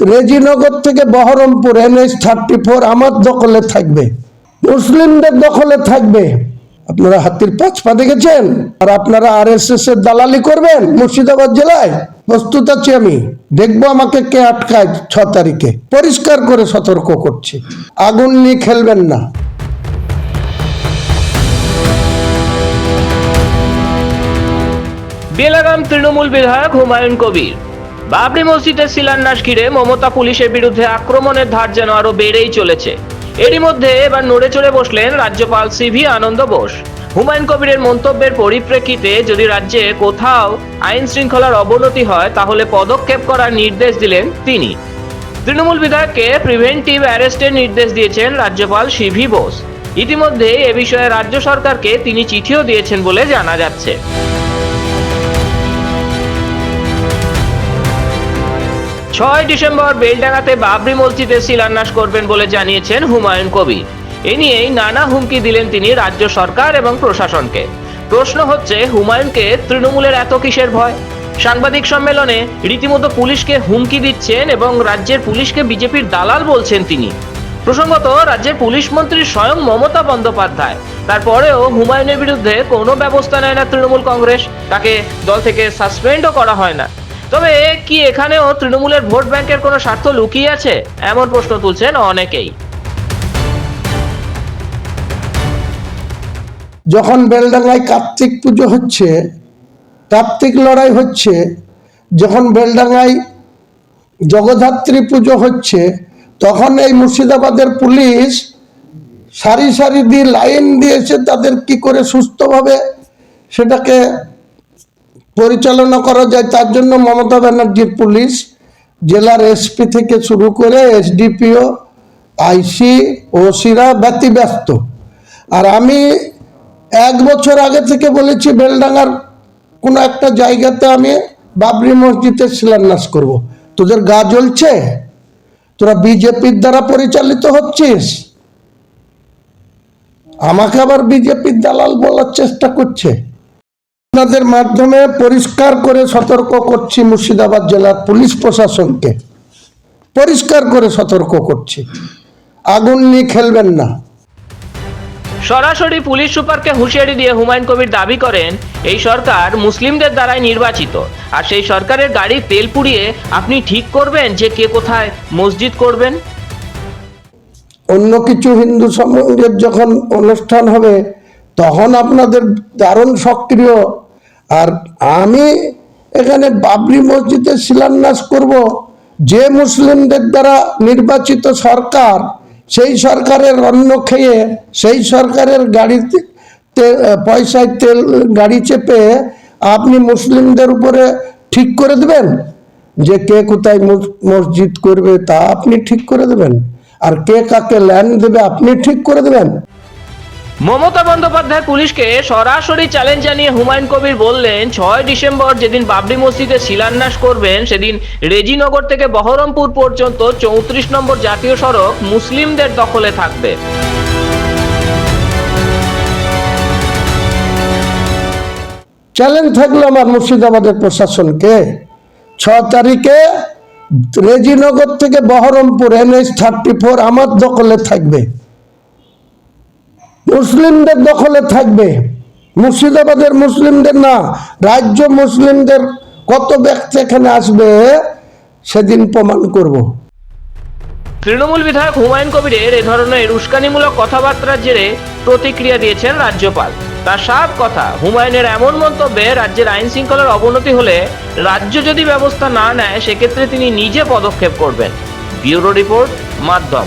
রেজিনগর থেকে Baharampur NS thirty four আমার দখলে থাকবে। মুসলিমদের দখলে থাকবে। আপনারা হাতির পাঁচ পা দেখেছেন? আর আপনারা আর এস এস এর দালালি করবেন মুর্শিদাবাদ জেলায়? প্রস্তুত আছি আমি। দেখব আমাকে কে আটকায় ছ তারিখে। পরিষ্কার করে সতর্ক করছি। আগুন নিয়ে খেলবেন না। বেলাগাম তৃণমূল বিধায়ক হুমায়ুন কবির। বাবরি মসজিদের শিলান্যাস ঘিরে মমতা পুলিশের বিরুদ্ধে আক্রমণের ধার যেন আরও বেড়েই চলেছে। এরই মধ্যে এবার নড়ে চড়ে বসলেন রাজ্যপাল সিভি আনন্দ বোস। হুমায়ুন কবিরের মন্তব্যের পরিপ্রেক্ষিতে যদি রাজ্যে কোথাও আইন শৃঙ্খলার অবনতি হয়, তাহলে পদক্ষেপ করার নির্দেশ দিলেন তিনি। তৃণমূল বিধায়ককে প্রিভেন্টিভ অ্যারেস্টের নির্দেশ দিয়েছেন রাজ্যপাল সিভি বোস। ইতিমধ্যে এ বিষয়ে রাজ্য সরকারকে তিনি চিঠিও দিয়েছেন বলে জানা যাচ্ছে। ছয় ডিসেম্বর বেলডাঙ্গাতে বাবরি মসজিদে শিলান্যাস করবেন বলে জানিয়েছেন হুমায়ুন কবির। এ নিয়েই নানা হুমকি দিলেন তিনি রাজ্য সরকার এবং প্রশাসনকে। প্রশ্ন হচ্ছে, হুমায়ুনকে তৃণমূলের এত কিসের ভয়? সাংবাদিক সম্মেলনে রীতিমতো পুলিশকে হুমকি দিচ্ছেন এবং রাজ্যের পুলিশকে বিজেপির দালাল বলছেন তিনি। প্রসঙ্গত, রাজ্যের পুলিশ মন্ত্রী স্বয়ং মমতা বন্দ্যোপাধ্যায়। তারপরেও হুমায়ুনের বিরুদ্ধে কোনো ব্যবস্থা নেয় না তৃণমূল কংগ্রেস। তাকে দল থেকে সাসপেন্ডও করা হয় না। তবে কি এখানেও তৃণমূলের ভোট ব্যাংকের কোনো স্বার্থ লুকিয়ে আছে? এমন প্রশ্ন তুলছেন অনেকেই। যখন বেলডাঙ্গায় কার্তিক পুজো হচ্ছে, কার্তিক লড়াই হচ্ছে, যখন বেলডাঙ্গায় জগদ্ধাত্রী পুজো হচ্ছে, তখন এই মুর্শিদাবাদের পুলিশ সারি সারি দিয়ে লাইন দিয়েছে তাদের কি করে সুস্থভাবে সেটাকে পরিচালনা করা যায়, তার জন্য মমতা ব্যানার্জির পুলিশ, জেলার এসপি থেকে শুরু করে এসডিপিও, আইসি, ওসিরা ব্যতিব্যস্ত। আর আমি এক বছর আগে থেকে বলেছি, বেলডাঙ্গার কোনো একটা জায়গাতে আমি বাবরি মসজিদের শিলান্যাস করব। তোদের গা জ্বলছে? তোরা বিজেপির দ্বারা পরিচালিত হচ্ছিস? আমাকে আবার বিজেপির দালাল বলার চেষ্টা করছে। আপনাদের মাধ্যমে পরিষ্কার করে সতর্ক করছি মুর্শিদাবাদ জেলার পুলিশ প্রশাসনকে। পরিষ্কার করে সতর্ক করছি। আগুন নিয়ে খেলবেন না। সরাসরি পুলিশ সুপারকে হুঁশিয়ারি দিয়ে হুমায়ুন কবির দাবি করেন এই সরকার মুসলিমদের দ্বারাই নির্বাচিত। আর সেই সরকারের গাড়ি তেল পুড়িয়ে আপনি ঠিক করবেন যে কে কোথায় মসজিদ করবেন? অন্য কিছু হিন্দু সমাজের যখন অনুষ্ঠান হবে তখন আপনাদের দারুণ সক্রিয় আর আমি এখানে বাবরি মসজিদের শিলান্যাস করব। যে মুসলিমদের দ্বারা নির্বাচিত সরকার, সেই সরকারের অন্ন খেয়ে, সেই সরকারের গাড়িতে পয়সায় তেল, গাড়ি চেপে আপনি মুসলিমদের উপরে ঠিক করে দেবেন? যে কে কোথায় মসজিদ করবে তা আপনি ঠিক করে দেবেন। আর কে কাকে ল্যান্ড দেবে আপনি ঠিক করে দেবেন। মমতা বন্দ্যোপাধ্যায় পুলিশকে সরাসরি চ্যালেঞ্জ জানিয়ে হুমায়ুন কবির বললেন, ছয় ডিসেম্বর যেদিন বাবরি মসজিদে শিলান্যাস করবেন, সেদিন রেজিনগর থেকে বহরমপুর পর্যন্ত চৌত্রিশ নম্বর জাতীয় সড়ক মুসলিমদের দখলে থাকবে। চ্যালেঞ্জ থাকল আমার মুর্শিদাবাদের প্রশাসনকে। ছ তারিখে রেজিনগর থেকে বহরমপুর এনএস থার্টি ফোর আমার দখলে থাকবে। মুসলিমদের দখলে থাকবে। মুর্শিদাবাদের মুসলিমদের না, রাজ্য মুসলিমদের কত ব্যক্তি এখানে আসবে, সেদিন প্রমাণ করব। তৃণমূল বিধায়ক হুমায়ুন কবিরের এ ধরনের উস্কানিমূলক কথাবার্তার জেরে প্রতিক্রিয়া দিয়েছেন রাজ্যপাল। তার সাফ কথা, হুমায়ুনের এমন মন্তব্যে রাজ্যের আইন শৃঙ্খলার অবনতি হলে রাজ্য যদি ব্যবস্থা না নেয়, সেক্ষেত্রে তিনি নিজে পদক্ষেপ করবেন। ব্যুরো রিপোর্ট, মাধ্যম।